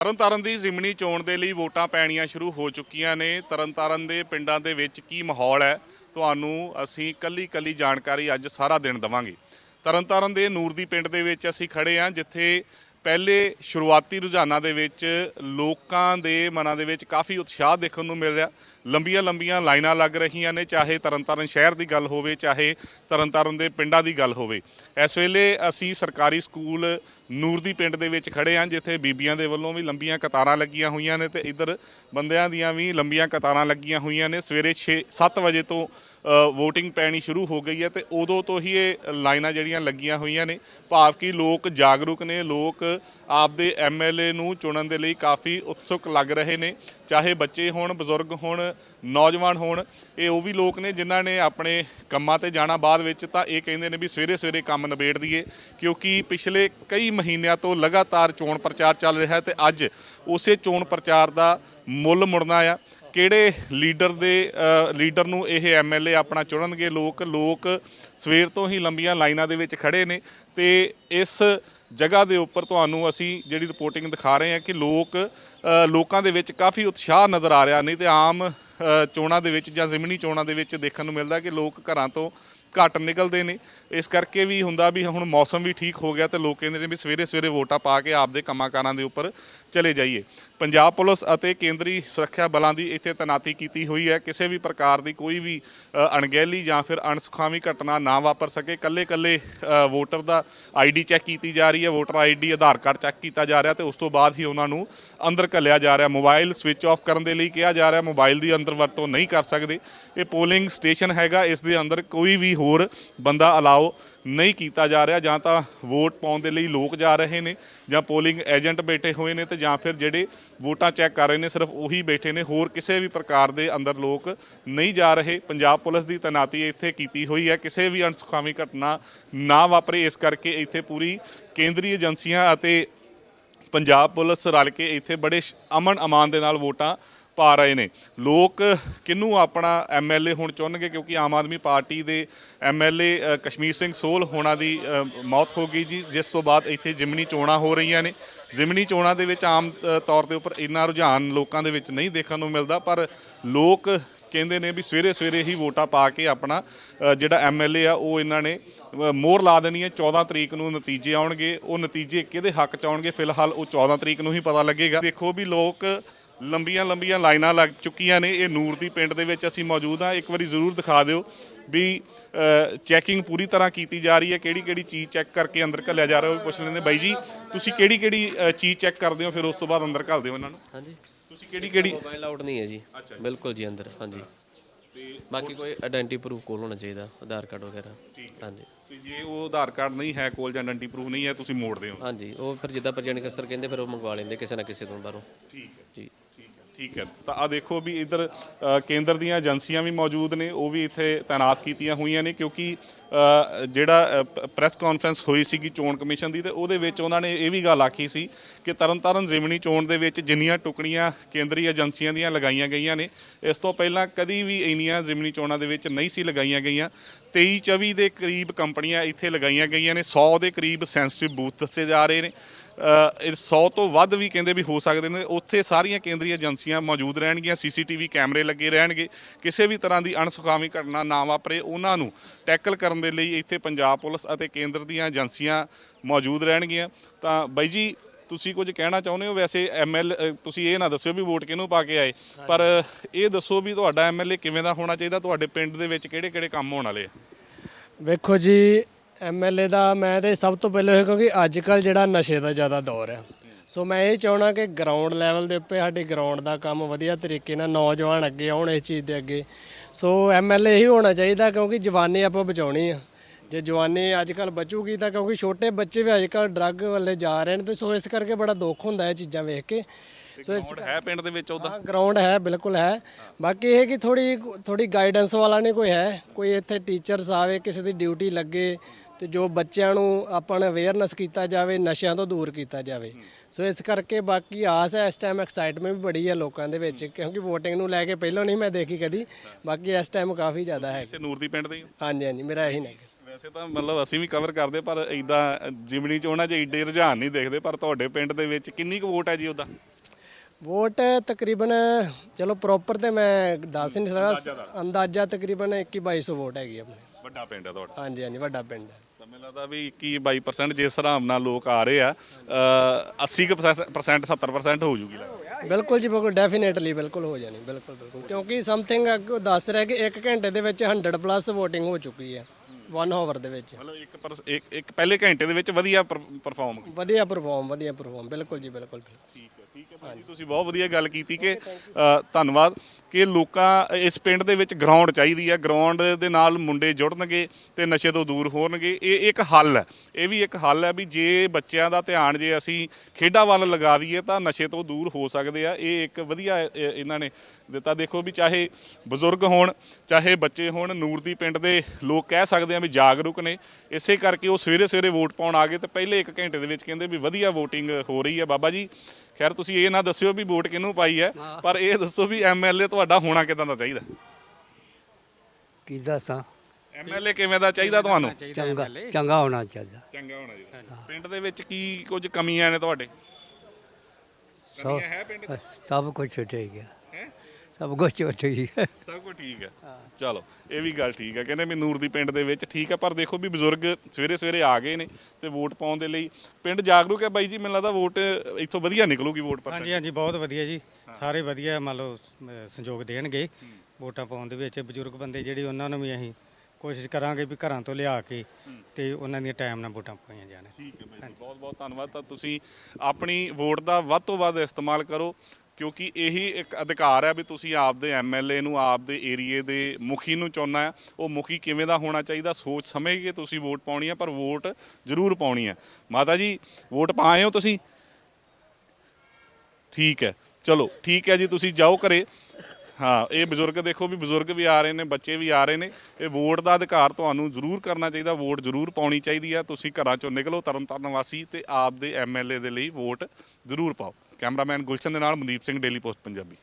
ਤਰਨਤਾਰਨ ਦੀ ਜ਼ਿਮਨੀ ਚੋਣ ਦੇ ਲਈ ਵੋਟਾਂ ਪੈਣੀਆਂ ਸ਼ੁਰੂ ਹੋ ਚੁੱਕੀਆਂ ਨੇ। ਤਰਨਤਾਰਨ ਦੇ ਪਿੰਡਾਂ ਦੇ ਵਿੱਚ ਕੀ ਮਾਹੌਲ ਹੈ? ਤੁਹਾਨੂੰ ਅਸੀਂ ਕੱਲੀ ਕੱਲੀ ਜਾਣਕਾਰੀ ਅੱਜ ਸਾਰਾ ਦਿਨ ਦਵਾਂਗੇ। ਤਰਨਤਾਰਨ ਦੇ ਨੂਰਦੀ ਪਿੰਡ ਦੇ ਵਿੱਚ ਅਸੀਂ ਖੜੇ ਹਾਂ, ਜਿੱਥੇ ਪਹਿਲੇ ਸ਼ੁਰੂਆਤੀ ਰੁਝਾਨਾਂ ਦੇ ਵਿੱਚ ਲੋਕਾਂ ਦੇ ਮਨਾਂ ਦੇ ਵਿੱਚ ਕਾਫੀ ਉਤਸ਼ਾਹ ਦੇਖਣ ਨੂੰ ਮਿਲ ਰਿਹਾ। ਲੰਬੀਆਂ ਲੰਬੀਆਂ ਲਾਈਨਾਂ ਲੱਗ ਰਹੀਆਂ ਨੇ, ਚਾਹੇ ਤਰਨਤਾਰਨ ਸ਼ਹਿਰ ਦੀ ਗੱਲ ਹੋਵੇ, ਚਾਹੇ ਤਰਨਤਾਰਨ ਦੇ ਪਿੰਡਾਂ ਦੀ ਗੱਲ ਹੋਵੇ। ਇਸ ਵੇਲੇ ਅਸੀਂ ਸਰਕਾਰੀ ਸਕੂਲ ਨੂਰਦੀ ਪਿੰਡ ਦੇ ਵਿੱਚ ਖੜੇ ਹਾਂ, ਜਿੱਥੇ ਬੀਬੀਆਂ ਦੇ ਵੱਲੋਂ ਵੀ ਲੰਬੀਆਂ ਕਤਾਰਾਂ ਲੱਗੀਆਂ ਹੋਈਆਂ ਨੇ ਤੇ ਇੱਧਰ ਬੰਦਿਆਂ ਦੀਆਂ ਵੀ ਲੰਬੀਆਂ ਕਤਾਰਾਂ ਲੱਗੀਆਂ ਹੋਈਆਂ ਨੇ। ਸਵੇਰੇ 6 7 ਵਜੇ ਤੋਂ ਵੋਟਿੰਗ ਪੈਣੀ ਸ਼ੁਰੂ ਹੋ ਗਈ ਹੈ ਤੇ ਉਦੋਂ ਤੋਂ ਹੀ ਇਹ ਲਾਈਨਾਂ ਜਿਹੜੀਆਂ ਲੱਗੀਆਂ ਹੋਈਆਂ ਨੇ, ਭਾਵ ਕਿ ਲੋਕ ਜਾਗਰੂਕ ਨੇ, ਲੋਕ ਆਪਦੇ ਐਮਐਲਏ ਨੂੰ ਚੁਣਨ ਦੇ ਲਈ ਕਾਫੀ ਉਤਸੁਕ ਲੱਗ ਰਹੇ ਨੇ। ਚਾਹੇ ਬੱਚੇ ਹੋਣ, ਬਜ਼ੁਰਗ ਹੋਣ ਨੌਜਵਾਨ ਹੋਣ, ਇਹ ਉਹ ਵੀ ਲੋਕ ਨੇ ਜਿਨ੍ਹਾਂ ਨੇ ਆਪਣੇ ਕੰਮਾਂ ਤੇ ਜਾਣਾ ਬਾਅਦ ਵਿੱਚ, ਤਾਂ ਇਹ ਕਹਿੰਦੇ ਨੇ ਵੀ ਸਵੇਰੇ ਸਵੇਰੇ ਕੰਮ ਨਿਬੇੜ ਦਈਏ, ਕਿਉਂਕਿ ਪਿਛਲੇ ਕਈ ਮਹੀਨਿਆਂ ਤੋਂ ਲਗਾਤਾਰ ਚੋਣ ਪ੍ਰਚਾਰ ਚੱਲ ਰਿਹਾ ਹੈ ਤੇ ਅੱਜ ਉਸੇ ਚੋਣ ਪ੍ਰਚਾਰ ਦਾ ਮੁੱਲ ਮੁੜਨਾ ਆ। ਕਿਹੜੇ ਲੀਡਰ ਦੇ ਲੀਡਰ ਨੂੰ ਇਹ ਐਮਐਲਏ ਆਪਣਾ ਚੁਣਨਗੇ ਲੋਕ? ਲੋਕ ਸਵੇਰ ਤੋਂ ਹੀ ਲੰਬੀਆਂ ਲਾਈਨਾਂ ਦੇ ਵਿੱਚ ਖੜੇ ਨੇ ਤੇ ਇਸ ਜਗ੍ਹਾ ਦੇ ਉੱਪਰ ਤੁਹਾਨੂੰ ਅਸੀਂ ਜਿਹੜੀ ਰਿਪੋਰਟਿੰਗ ਦਿਖਾ ਰਹੇ ਹਾਂ ਕਿ ਲੋਕ ਲੋਕਾਂ ਦੇ ਵਿੱਚ ਕਾਫੀ ਉਤਸ਼ਾਹ ਨਜ਼ਰ ਆ ਰਿਹਾ। ਨਹੀਂ ਤੇ ਆਮ ਚੋਣਾਂ ਦੇ ਵਿੱਚ ਜਾਂ ਜ਼ਿਮਨੀ ਚੋਣਾਂ ਦੇ ਵਿੱਚ ਦੇਖਣ ਨੂੰ ਮਿਲਦਾ ਕਿ ਲੋਕ ਘਰਾਂ ਤੋਂ ਘੱਟ ਨਿਕਲਦੇ ਨੇ। ਇਸ ਕਰਕੇ ਵੀ ਹੁੰਦਾ ਵੀ ਹੁਣ ਮੌਸਮ ਵੀ ਠੀਕ ਹੋ ਗਿਆ ਤੇ ਲੋਕ ਕਹਿੰਦੇ ਨੇ ਵੀ ਸਵੇਰੇ ਸਵੇਰੇ ਵੋਟਾਂ ਪਾ ਕੇ ਆਪਦੇ ਕੰਮਾਂ ਕਾਰਾਂ ਦੇ ਉੱਪਰ ਚਲੇ ਜਾਈਏ। ਪੰਜਾਬ ਪੁਲਿਸ ਅਤੇ ਕੇਂਦਰੀ ਸੁਰੱਖਿਆ ਬਲਾਂ ਦੀ ਇੱਥੇ ਤੈਨਾਤੀ ਕੀਤੀ ਹੋਈ ਹੈ। ਕਿਸੇ ਵੀ ਪ੍ਰਕਾਰ ਦੀ ਕੋਈ ਵੀ ਅਣਗਹਿਲੀ ਜਾਂ ਫਿਰ ਅਣਸੁਖਾਵੀ ਘਟਨਾ ਨਾ ਵਾਪਰ ਸਕੇ। ਕੱਲੇ ਕੱਲੇ ਵੋਟਰ ਦਾ ਆਈਡੀ ਚੈੱਕ ਕੀਤੀ ਜਾ ਰਹੀ ਹੈ। Voter ID Aadhaar card check ਕੀਤਾ ਜਾ ਰਿਹਾ ਤੇ ਉਸ ਤੋਂ ਬਾਅਦ ਹੀ ਉਹਨਾਂ ਨੂੰ ਅੰਦਰ ਘੱਲਿਆ ਜਾ ਰਿਹਾ। ਮੋਬਾਈਲ ਸਵਿਚ ਆਫ ਕਰਨ ਦੇ ਲਈ ਕਿਹਾ ਜਾ ਰਿਹਾ, ਮੋਬਾਈਲ ਦੀ ਅੰਦਰ ਵਰਤੋਂ ਨਹੀਂ ਕਰ ਸਕਦੇ। ਇਹ ਪੋਲਿੰਗ ਸਟੇਸ਼ਨ ਹੈਗਾ। ਇਸ ਦੇ ਅੰਦਰ ਕੋਈ ਵੀ ਹੋਰ ਬੰਦਾ ਅਲਾਓ ਨਹੀਂ ਕੀਤਾ ਜਾ ਰਿਹਾ, ਜਾਂ ਤਾਂ ਵੋਟ ਪਾਉਣ ਦੇ ਲਈ ਲੋਕ ਜਾ ਰਹੇ ਨੇ, ਜਾਂ ਪੋਲਿੰਗ ਏਜੰਟ ਬੈਠੇ ਹੋਏ ਨੇ ਤੇ ਜਾਂ ਫਿਰ ਜਿਹੜੇ ਵੋਟਾਂ ਚੈੱਕ ਕਰ ਰਹੇ ਨੇ, ਸਿਰਫ ਉਹੀ ਬੈਠੇ ਨੇ, ਹੋਰ ਕਿਸੇ ਵੀ ਪ੍ਰਕਾਰ ਦੇ ਅੰਦਰ ਲੋਕ ਨਹੀਂ ਜਾ ਰਹੇ। ਪੰਜਾਬ ਪੁਲਿਸ ਦੀ ਤੈਨਾਤੀ ਇੱਥੇ ਕੀਤੀ ਹੋਈ ਹੈ, ਕਿਸੇ ਵੀ ਅਣਸੁਖਾਵੀ ਘਟਨਾ ਨਾ ਵਾਪਰੇ, ਇਸ ਕਰਕੇ ਇੱਥੇ ਪੂਰੀ ਕੇਂਦਰੀ ਏਜੰਸੀਆਂ ਅਤੇ ਪੰਜਾਬ ਪੁਲਿਸ ਰਲ ਕੇ ਇੱਥੇ ਬੜੇ ਸ਼- ਅਮਨ ਅਮਾਨ ਦੇ ਨਾਲ ਵੋਟਾਂ ਪਾ ਰਹੇ ਨੇ। ਲੋਕ ਕਿਹਨੂੰ ਆਪਣਾ ਐਮਐਲਏ ਹੁਣ ਚੁਣਨਗੇ ਕਿਉਂਕਿ ਆਮ ਆਦਮੀ ਪਾਰਟੀ ਦੇ ਐਮਐਲਏ ਕਸ਼ਮੀਰ ਸਿੰਘ ਸੋਲ ਹੋਣਾ ਦੀ ਮੌਤ ਹੋ ਗਈ ਜੀ। ਜਿਸ ਤੋਂ ਬਾਅਦ ਇੱਥੇ ਜਿਮਨੀ ਚੋਣਾਂ ਹੋ ਰਹੀਆਂ ਨੇ। ਜਿਮਨੀ ਚੋਣਾਂ ਦੇ ਵਿੱਚ ਆਮ ਤੌਰ ਦੇ ਉੱਪਰ ਇੰਨਾ ਰੁਝਾਨ ਲੋਕਾਂ ਦੇ ਵਿੱਚ ਨਹੀਂ ਦੇਖਣ ਨੂੰ ਮਿਲਦਾ ਪਰ ਲੋਕ ਕਹਿੰਦੇ ਨੇ ਵੀ ਸਵੇਰੇ ਸਵੇਰੇ ਹੀ ਵੋਟਾਂ ਪਾ ਕੇ ਆਪਣਾ ਅ, ਜਿਹੜਾ ਐਮਐਲਏ ਆ ਉਹ ਇਹਨਾਂ ਨੇ ਮੋਹਰ ਲਾ ਦੇਣੀ ਹੈ। 14 ਤਰੀਕ ਨੂੰ ਨਤੀਜੇ ਆਉਣਗੇ। ਉਹ ਨਤੀਜੇ ਕਿਹਦੇ ਹੱਕ ਚ ਆਉਣਗੇ? ਫਿਲਹਾਲ ਉਹ 14 ਤਰੀਕ ਨੂੰ ਹੀ ਪਤਾ ਲੱਗੇਗਾ। ਦੇਖੋ ਵੀ ਲੋਕ ਲੰਬੀਆਂ ਲੰਬੀਆਂ ਲਾਈਨਾਂ ਲੱਗ ਚੁੱਕੀਆਂ ਨੇ। ਇਹ ਨੂਰ ਦੀ ਪਿੰਡ ਦੇ ਵਿੱਚ ਅਸੀਂ ਮੌਜੂਦ ਹਾਂ। ਇੱਕ ਵਾਰੀ ਜ਼ਰੂਰ ਦਿਖਾ ਦਿਓ ਵੀ ਚੈਕਿੰਗ ਪੂਰੀ ਤਰ੍ਹਾਂ ਕੀਤੀ ਜਾ ਰਹੀ ਹੈ। ਕਿਹੜੀ ਕਿਹੜੀ ਚੀਜ਼ ਚੈੱਕ ਕਰਕੇ ਅੰਦਰ ਘੱਲਿਆ ਜਾ ਰਿਹਾ ਉਹ ਵੀ ਪੁੱਛ ਲੈਂਦੇ। ਬਾਈ ਜੀ ਤੁਸੀਂ ਕਿਹੜੀ ਕਿਹੜੀ ਚੀਜ਼ ਚੈੱਕ ਕਰਦੇ ਹੋ? ਫਿਰ ਉਸ ਤੋਂ ਬਾਅਦ ਅੰਦਰ ਘੱਲਦੇ ਹੋ ਇਹਨਾਂ ਨੂੰ। ਹਾਂਜੀ। ਤੁਸੀਂ ਕਿਹੜੀ ਕਿਹੜੀ ਮੋਬਾਈਲ ਆਊਟ ਨਹੀਂ ਹੈ ਜੀ। ਬਿਲਕੁਲ ਜੀ ਅੰਦਰ ਹਾਂਜੀ। ਬਾਕੀ ਕੋਈ ਆਇਡੈਂਟੀ ਪ੍ਰੂਫ ਕੋਲ ਹੋਣਾ ਚਾਹੀਦਾ ਆਧਾਰ ਕਾਰਡ ਵਗੈਰਾ। ਹਾਂਜੀ। ਤੇ ਜੇ ਉਹ ਆਧਾਰ ਕਾਰਡ ਨਹੀਂ ਹੈ ਕੋਲ ਜਾਂ ਆਇਡੈਂਟੀ ਪ੍ਰੂਫ ਨਹੀਂ ਹੈ ਤੁਸੀਂ ਮੋੜਦੇ ਹੋ। ਹਾਂਜੀ। ਉਹ ਫਿਰ ਜਿੱਦਾਂ ਪ੍ਰਜਨਕ ਅਫਸਰ ਕਹਿੰਦੇ ਫਿਰ ਉਹ ਮੰਗਵਾ ਲੈਂਦੇ ਕਿਸੇ ਨਾ ਕਿਸੇ ਤੋਂ ਬਾਹਰੋਂ। ਠੀਕ ਹੈ। ਜੀ। ਠੀਕ ਹੈ। ਤਾਂ ਆ ਦੇਖੋ ਵੀ ਇੱਧਰ ਕੇਂਦਰ ਦੀਆਂ ਏਜੰਸੀਆਂ ਵੀ ਮੌਜੂਦ ਨੇ, ਉਹ ਵੀ ਇੱਥੇ ਤਾਇਨਾਤ ਕੀਤੀਆਂ ਹੋਈਆਂ ਨੇ ਕਿਉਂਕਿ ਜਿਹੜਾ ਪ੍ਰੈਸ ਕਾਨਫਰੰਸ ਹੋਈ ਸੀਗੀ ਚੋਣ ਕਮਿਸ਼ਨ ਦੀ ਤੇ ਉਹਦੇ ਵਿੱਚ ਉਹਨਾਂ ਨੇ ਇਹ ਵੀ ਗੱਲ ਆਖੀ ਸੀ ਕਿ ਤਰਨਤਾਰਨ ਜ਼ਿਮਨੀ ਚੋਣ ਦੇ ਵਿੱਚ ਜਿੰਨੀਆਂ ਟੁਕੜੀਆਂ ਕੇਂਦਰੀ ਏਜੰਸੀਆਂ ਦੀਆਂ ਲਗਾਈਆਂ ਗਈਆਂ ਨੇ ਇਸ ਤੋਂ ਪਹਿਲਾਂ ਕਦੀ ਵੀ ਇੰਨੀਆਂ ਜ਼ਿਮਨੀ ਚੋਣਾਂ ਦੇ ਵਿੱਚ ਨਹੀਂ ਸੀ ਲਗਾਈਆਂ ਗਈਆਂ। 23 24 ਦੇ ਕਰੀਬ ਕੰਪਨੀਆਂ ਇੱਥੇ ਲਗਾਈਆਂ ਗਈਆਂ ਨੇ 100 ਦੇ ਕਰੀਬ ਸੈਂਸਿਟਿਵ ਬੂਥ ਦੱਸੇ ਜਾ ਰਹੇ ਨੇ। ਅ, 100 ਤੋਂ ਵੱਧ ਵੀ ਕਹਿੰਦੇ ਵੀ ਹੋ ਸਕਦੇ ਨੇ ਉੱਥੇ ਸਾਰੀਆਂ ਕੇਂਦਰੀ ਏਜੰਸੀਆਂ ਮੌਜੂਦ ਰਹਿਣਗੀਆਂ ਸੀਸੀਟੀਵੀ ਕੈਮਰੇ ਲੱਗੇ ਰਹਿਣਗੇ ਕਿਸੇ ਵੀ ਤਰ੍ਹਾਂ ਦੀ ਅਣਸੁਖਾਵੀ ਘਟਨਾ ਨਾ ਵਾਪਰੇ ਉਹਨਾਂ ਨੂੰ ਟੈਕਲ ਕਰਨ ਦੇ ਲਈ ਇੱਥੇ ਪੰਜਾਬ ਪੁਲਿਸ ਅਤੇ ਕੇਂਦਰ ਦੀਆਂ ਏਜੰਸੀਆਂ ਮੌਜੂਦ ਰਹਿਣਗੀਆਂ। ਤਾਂ ਬਾਈ ਜੀ ਤੁਸੀਂ ਕੁਝ ਕਹਿਣਾ ਚਾਹੁੰਦੇ ਹੋ? ਵੈਸੇ ਐਮਐਲ ਤੁਸੀਂ ਇਹ ਨਾ ਦੱਸਿਓ ਵੀ ਵੋਟ ਕਿਹਨੂੰ ਪਾ ਕੇ ਆਏ। ਪਰ ਇਹ ਦੱਸੋ ਵੀ ਤੁਹਾਡਾ ਐਮਐਲਏ ਕਿਵੇਂ ਦਾ ਹੋਣਾ ਚਾਹੀਦਾ? ਤੁਹਾਡੇ ਪਿੰਡ ਦੇ ਵਿੱਚ ਕਿਹੜੇ ਕਿਹੜੇ ਕੰਮ ਹੋਣ ਵਾਲੇ ਆ? ਵੇਖੋ ਜੀ ਐਮਐਲਏ ਦਾ ਮੈਂ ਤੇ ਸਭ ਤੋਂ ਪਹਿਲਾਂ ਇਹ ਕਿਉਂਕਿ ਅੱਜ ਕੱਲ ਜਿਹੜਾ ਨਸ਼ੇ ਦਾ ਜ਼ਿਆਦਾ ਦੌਰ ਹੈ ਸੋ ਮੈਂ ਇਹ ਚਾਹਣਾ ਕਿ ਗਰਾਊਂਡ ਲੈਵਲ ਦੇ ਉੱਤੇ ਸਾਡੀ ਗਰਾਊਂਡ ਦਾ ਕੰਮ ਵਧੀਆ ਤਰੀਕੇ ਨਾਲ ਨੌਜਵਾਨ ਅੱਗੇ ਆਉਣ ਇਸ ਚੀਜ਼ ਦੇ ਅੱਗੇ। ਸੋ ਐਮਐਲਏ ਹੀ ਹੋਣਾ ਚਾਹੀਦਾ ਕਿਉਂਕਿ ਜਵਾਨੀ ਆਪਾਂ ਬਚਾਉਣੀ ਆ। ਜੇ ਜਵਾਨੀ ਅੱਜ ਕੱਲ ਬਚੂਗੀ ਤਾਂ ਕਿਉਂਕਿ ਛੋਟੇ ਬੱਚੇ ਵੀ ਅੱਜ ਕੱਲ ਡਰੱਗ ਵੱਲੇ ਜਾ ਰਹੇ ਨੇ ਤੇ ਸੋ ਇਸ ਕਰਕੇ ਬੜਾ ਦੁੱਖ ਹੁੰਦਾ ਇਹ ਚੀਜ਼ਾਂ ਵੇਖ ਕੇ। ਸੋ ਇਸ ਗਰਾਊਂਡ ਹੈ ਪਿੰਡ ਦੇ ਵਿੱਚ ਉਹਦਾ ਗਰਾਊਂਡ ਹੈ ਬਿਲਕੁਲ ਹੈ। ਬਾਕੀ ਇਹ ਕਿ ਥੋੜੀ ਥੋੜੀ ਗਾਈਡੈਂਸ ਵਾਲਾ ਨਹੀਂ ਕੋਈ ਹੈ। ਕੋਈ ਇੱਥੇ ਟੀਚਰਸ ਆਵੇ ਕਿਸੇ ਦੀ ਡਿਊਟੀ ਲੱਗੇ ਤੇ ਜੋ ਬੱਚਿਆਂ ਨੂੰ ਆਪਾਂ ਅਵੇਅਰਨੈਸ ਕੀਤਾ ਜਾਵੇ ਨਸ਼ਿਆਂ ਤੋਂ ਦੂਰ ਕੀਤਾ ਜਾਵੇ। ਸੋ ਇਸ ਕਰਕੇ ਬਾਕੀ ਆਸ ਹੈ ਇਸ ਟਾਈਮ ਐਕਸਾਈਟਮੈਂਟ ਵੀ ਬੜੀ ਹੈ ਲੋਕਾਂ ਦੇ ਵਿੱਚ ਕਿਉਂਕਿ VOTING ਨੂੰ ਲੈ ਕੇ ਪਹਿਲਾਂ ਨਹੀਂ ਮੈਂ ਦੇਖੀ ਕਦੀ। ਬਾਕੀ ਇਸ ਟਾਈਮ ਕਾਫੀ ਜ਼ਿਆਦਾ ਹੈ। ਇਸੇ ਨੂਰ ਦੀ ਪਿੰਡ ਦੇ? ਹਾਂਜੀ ਹਾਂਜੀ ਮੇਰਾ ਇਹੀ ਨੇ ਵੈਸੇ ਤਾਂ ਮਤਲਬ ਅਸੀਂ ਵੀ ਕਵਰ ਕਰਦੇ ਪਰ ਇਦਾਂ ਜਿਮਣੀ ਚ ਉਹਨਾਂ 'ਚ ਏਡੇ ਰੁਝਾਨ ਨਹੀਂ ਦੇਖਦੇ ਪਰ ਤੁਹਾਡੇ ਪਿੰਡ ਦੇ ਵਿੱਚ ਕਿੰਨੀ ਕੁ ਵੋਟ ਹੈ ਜੀ ਉਹਦਾ? ਵੋਟ ਤਕਰੀਬਨ ਚਲੋ ਪ੍ਰੋਪਰ ਤੇ ਮੈਂ ਦੱਸ ਨਹੀਂ ਸਕਦਾ ਅੰਦਾਜ਼ਾ ਤਕਰੀਬਨ 21 2200 ਵੋਟ ਹੈਗੀ ਆਪਣੇ। ਵੱਡਾ ਪਿੰਡ ਹੈ ਤੁਹਾਡਾ। ਹਾਂਜੀ ਹਾਂਜੀ ਵੱਡਾ ਪਿੰਡ ਹੈ। ਤਾਂ ਮੈਨੂੰ ਲੱਗਦਾ ਵੀ 21 22% ਜਿਸ ਹਿਸਾਬ ਨਾਲ ਲੋਕ ਆ ਰਹੇ ਆ ਅ, 80% 70% ਹੋ ਜੂਗੀ ਲੱਗਦਾ। ਬਿਲਕੁਲ ਜੀ ਬਿਲਕੁਲ ਡੈਫੀਨੇਟਲੀ ਬਿਲਕੁਲ ਹੋ ਜਾਣੀ ਬਿਲਕੁਲ ਬਿਲਕੁਲ। ਕਿਉਂਕਿ ਸਮਥਿੰਗ ਦੱਸ ਰਿਹਾ ਕਿ 1 ਘੰਟੇ ਦੇ ਵਿੱਚ 100 ਪਲੱਸ VOTING ਹੋ ਚੁੱਕੀ ਹੈ। 1 ਆਵਰ ਦੇ ਵਿੱਚ। ਮਤਲਬ ਇੱਕ ਪਰਸ- ਇੱਕ ਇੱਕ ਪਹਿਲੇ ਘੰਟੇ ਦੇ ਵਿੱਚ ਵਧੀਆ ਪਰਫਾਰਮ ਵਧੀਆ ਪਰਫਾਰਮ ਵਧੀਆ ਪਰਫਾਰਮ ਬਿਲਕੁਲ ਜੀ ਬਿਲਕੁਲ ਠੀਕ ਹੈ ਠੀਕ ਹੈ ਭਾਜੀ ਤੁਸੀਂ ਬਹੁਤ ਵਧੀਆ ਗੱਲ ਕੀਤੀ ਕਿ ਧੰਨਵਾਦ ਕਿ ਲੋਕਾਂ ਇਸ ਪਿੰਡ ਦੇ ਵਿੱਚ ਗਰਾਊਂਡ ਚਾਹੀਦੀ ਹੈ। ਗਰਾਊਂਡ ਦੇ ਨਾਲ ਮੁੰਡੇ ਜੁੜਨਗੇ ਤੇ ਨਸ਼ੇ ਤੋਂ ਦੂਰ ਹੋਣਗੇ। ਇਹ ਇੱਕ ਹੱਲ ਹੈ। ਇਹ ਵੀ ਇੱਕ ਹੱਲ ਹੈ ਵੀ ਜੇ ਬੱਚਿਆਂ ਦਾ ਧਿਆਨ ਜੇ ਅਸੀਂ ਖੇਡਾਂ ਵੱਲ ਲਗਾ ਦਈਏ ਤਾਂ ਨਸ਼ੇ ਤੋਂ ਦੂਰ ਹੋ ਸਕਦੇ ਆ। ਇਹ ਇੱਕ ਵਧੀਆ ਇਹ- ਇਹਨਾਂ ਨੇ ਦਿੱਤਾ। ਦੇਖੋ ਵੀ ਚਾਹੇ ਬਜ਼ੁਰਗ ਹੋਣ ਚਾਹੇ ਬੱਚੇ ਹੋਣ ਨੂਰ ਦੀ ਪਿੰਡ ਦੇ ਲੋਕ ਕਹਿ ਸਕਦੇ ਆ ਵੀ ਜਾਗਰੂਕ ਨੇ। ਇਸੇ ਕਰਕੇ ਉਹ ਸਵੇਰੇ ਸਵੇਰੇ ਵੋਟ ਪਾਉਣ ਆ ਗਏ ਤੇ ਪਹਿਲੇ 1 ਘੰਟੇ ਦੇ ਵਿੱਚ ਕਹਿੰਦੇ ਵੀ ਵਧੀਆ VOTING ਹੋ ਰਹੀ ਹੈ ਬਾਬਾ ਜੀ ਖੈਰ ਤੁਸੀਂ ਇਹ ਨਾ ਦੱਸਿਓ ਵੀ ਵੋਟ ਕਿਹਨੂੰ ਪਾਈ ਹੈ ਪਰ ਇਹ ਦੱਸੋ ਵੀ ਐਮਐਲਏ ਤੁਹਾਡਾ ਹੋਣਾ ਕਿਦਾਂ ਦਾ ਚਾਹੀਦਾ? ਕੀ ਦੱਸਾਂ? ਐਮਐਲਏ ਕਿਵੇਂ ਦਾ ਚਾਹੀਦਾ ਤੁਹਾਨੂੰ? ਚੰਗਾ ਚੰਗਾ ਹੋਣਾ ਚਾਹੀਦਾ। ਚੰਗਾ ਹੋਣਾ ਚਾਹੀਦਾ। ਪਿੰਡ ਦੇ ਵਿੱਚ ਕੀ ਕੁਝ ਕਮੀਆਂ ਨੇ ਤੁਹਾਡੇ? ਸਭ ਕਮੀਆਂ ਹੈ ਪਿੰਡ 'ਚ? ਸਭ ਕੁਝ ਠੀਕ ਹੈ ਹੈਂ? ਸਭ ਕੁਝ ਠੀਕ ਹੈ। ਸਭ ਕੁਝ ਠੀਕ ਹੈ। ਚਲੋ ਇਹ ਵੀ ਗੱਲ ਠੀਕ ਹੈ। ਕਹਿੰਦੇ ਵੀ ਨੂਰ ਦੀ ਪਿੰਡ ਦੇ ਵਿੱਚ ਠੀਕ ਹੈ ਪਰ ਦੇਖੋ ਵੀ ਬਜ਼ੁਰਗ ਸਵੇਰੇ ਸਵੇਰੇ ਆ ਗਏ ਨੇ ਤੇ ਵੋਟ ਪਾਉਣ ਦੇ ਲਈ ਪਿੰਡ ਜਾਗਰੂਕ ਹੈ ਬਾਈ ਜੀ? ਮੈਨੂੰ ਲੱਗਦਾ ਵੋਟ ਇੱਥੋਂ ਵਧੀਆ ਨਿਕਲੂਗੀ ਵੋਟ ਪਰਸੈਂਟ। ਹਾਂਜੀ ਹਾਂਜੀ ਬਹੁਤ ਵਧੀਆ ਜੀ। ਸਾਰੇ ਵਧੀਆ ਮੰਨ ਲਓ ਸੰਯੋਗ ਦੇਣਗੇ ਵੋਟਾਂ ਪਾਉਣ ਦੇ ਵਿੱਚ। ਬਜ਼ੁਰਗ ਬੰਦੇ ਜਿਹੜੇ ਉਹਨਾਂ ਨੂੰ ਵੀ ਅਸੀਂ ਕੋਸ਼ਿਸ਼ ਕਰਾਂਗੇ ਵੀ ਘਰਾਂ ਤੋਂ ਲਿਆ ਕੇ ਤੇ ਉਹਨਾਂ ਦੀਆਂ ਟਾਈਮ ਨਾਲ ਵੋਟਾਂ ਪਾਈਆਂ ਜਾਣ। ਠੀਕ ਹੈ ਬਾਈ ਜੀ, ਬਹੁਤ ਬਹੁਤ ਧੰਨਵਾਦ। ਤਾਂ ਤੁਸੀਂ ਆਪਣੀ ਵੋਟ ਦਾ ਵੱਧ ਤੋਂ ਵੱਧ ਇਸਤੇਮਾਲ ਕਰੋ। ਕਿਉਂਕਿ ਇਹੀ ਇੱਕ ਅਧਿਕਾਰ ਹੈ ਵੀ ਤੁਸੀਂ ਆਪਦੇ ਐਮਐਲਏ ਨੂੰ, ਆਪਦੇ ਏਰੀਏ ਦੇ ਮੁਖੀ ਨੂੰ ਚੁਣਨਾ ਹੈ। ਉਹ ਮੁਖੀ ਕਿਵੇਂ ਦਾ ਹੋਣਾ ਚਾਹੀਦਾ, ਸੋਚ ਸਮਝ ਕੇ ਤੁਸੀਂ ਵੋਟ ਪਾਉਣੀ ਹੈ, ਪਰ ਵੋਟ ਜ਼ਰੂਰ ਪਾਉਣੀ ਹੈ। ਮਾਤਾ ਜੀ, ਵੋਟ ਪਾਏ ਹੋ ਤੁਸੀਂ? ਠੀਕ ਹੈ। ਚਲੋ, ਠੀਕ ਹੈ ਜੀ, ਤੁਸੀਂ ਜਾਓ ਘਰੇ। ਹਾਂ, ਇਹ ਬਜ਼ੁਰਗ ਦੇਖੋ ਵੀ ਬਜ਼ੁਰਗ ਵੀ ਆ ਰਹੇ ਨੇ, ਬੱਚੇ ਵੀ ਆ ਰਹੇ ਨੇ। ਇਹ ਵੋਟ ਦਾ ਅਧਿਕਾਰ ਤੁਹਾਨੂੰ ਜ਼ਰੂਰ ਕਰਨਾ ਚਾਹੀਦਾ, ਵੋਟ ਜ਼ਰੂਰ ਪਾਉਣੀ ਚਾਹੀਦੀ ਆ ਤੁਸੀਂ ਘਰਾਂ ਚੋਂ ਨਿਕਲੋ ਤਰਨਤਾਰਨ ਵਾਸੀ ਤੇ ਆਪ ਦੇ ਐਮਐਲਏ ਦੇ ਲਈ ਵੋਟ ਜ਼ਰੂਰ ਪਾਓ। ਕੈਮਰਾਮੈਨ ਗੁਲਸ਼ਨ ਦੇ ਨਾਲ ਮਨਦੀਪ ਸਿੰਘ ਡੇਲੀ ਪੋਸਟ ਪੰਜਾਬੀ।